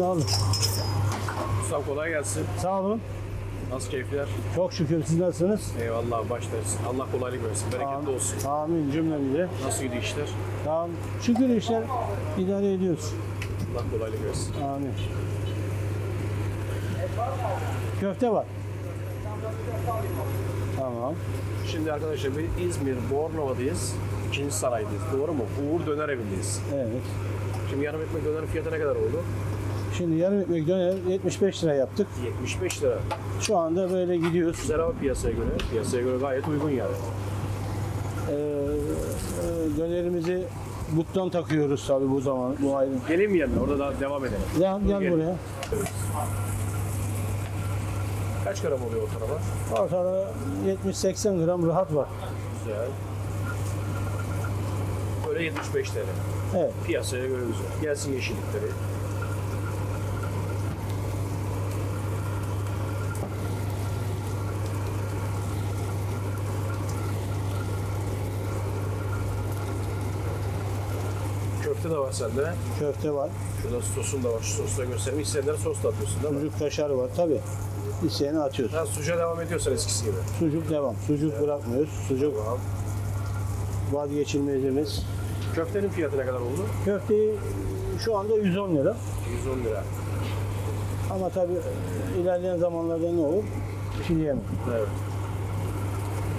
Sağ olun. Ustam kolay gelsin. Sağ olun. Nasıl keyifler? Çok şükür siz nasılsınız? Eyvallah başlarsın. Allah kolaylık versin. Bereketli olsun. Amin cümlemize. Nasıl gidiyor işler? Tamam. Şükür işler idare ediyoruz. Allah kolaylık versin. Amin. Köfte var. Tamam. Şimdi arkadaşlar biz İzmir Bornova'dayız. İkinci sanaydayız. Doğru mu? Uğur Döner Evi'ndeyiz. Evet. Şimdi yarım ekmek dönerin fiyatı ne kadar oldu? Şimdi yarım ekmek döner 75 lira yaptık. 75 lira. Şu anda böyle gidiyoruz. Güzel ama piyasaya göre. Piyasaya göre gayet uygun yani. Ee, e, dönerimizi buttan takıyoruz tabii bu zaman bu ayın. Geleyim mi yanına? Orada daha devam edelim. Gel, gel Gel. buraya. Kaç gram oluyor ortalama? Ortada 70-80 gram rahat var. Güzel. Böyle 75 TL. Evet. Piyasaya göre güzel. Gelsin yeşillikleri. Köfte de var sende. Köfte var. Şurada sosun da var. Şu sosu da göstereyim. İsteyenler sos da atıyorsun değil mi? Sucuk kaşar var tabii. İsteyeni atıyoruz. Ha, sucuğa devam ediyorsan eskisi gibi. Sucuk devam. Sucuk bırakmıyoruz. Sucuk Tamam. vazgeçilmezimiz. Köftenin fiyatı ne kadar oldu? Köfteyi şu anda 110 lira. 110 lira. Ama tabii ilerleyen zamanlarda ne olur? Bilmiyorum. Evet.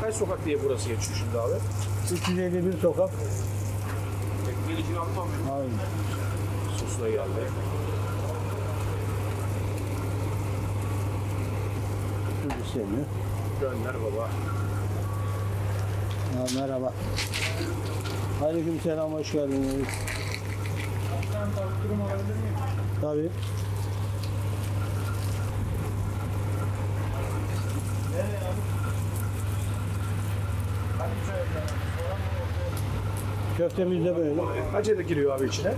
Kaç sokak diye burası geçiyor şimdi abi? 351 sokak. Gelişini atmam. Aynen. Sosu da geldi. Sucuk istemiyor. Gönder baba. Ha, merhaba. Aleyküm selam, hoş geldiniz. Tabii. Köftemiz de böyle. Kaç adet giriyor abi içine?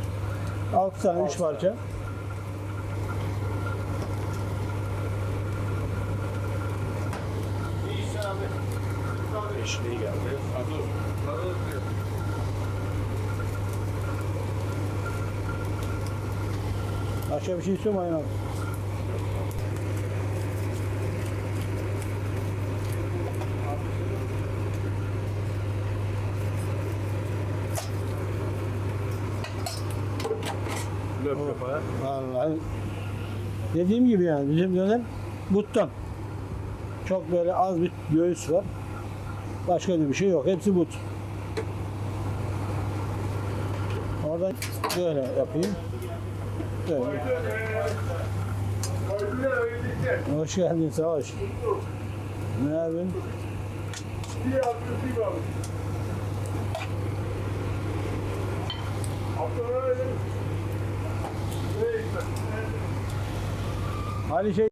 6 tane 3 parça. Geldi. Başka bir şey istiyor mu Ayhan abi? Löp. Vallahi dediğim gibi yani bizim dönem buttan. Çok böyle az bir göğüs var. Başka da bir şey yok. Hepsi but. Oradan böyle yapayım. Böyle. Hoş geldin Savaş. Ne yapıyorsun? Hani şey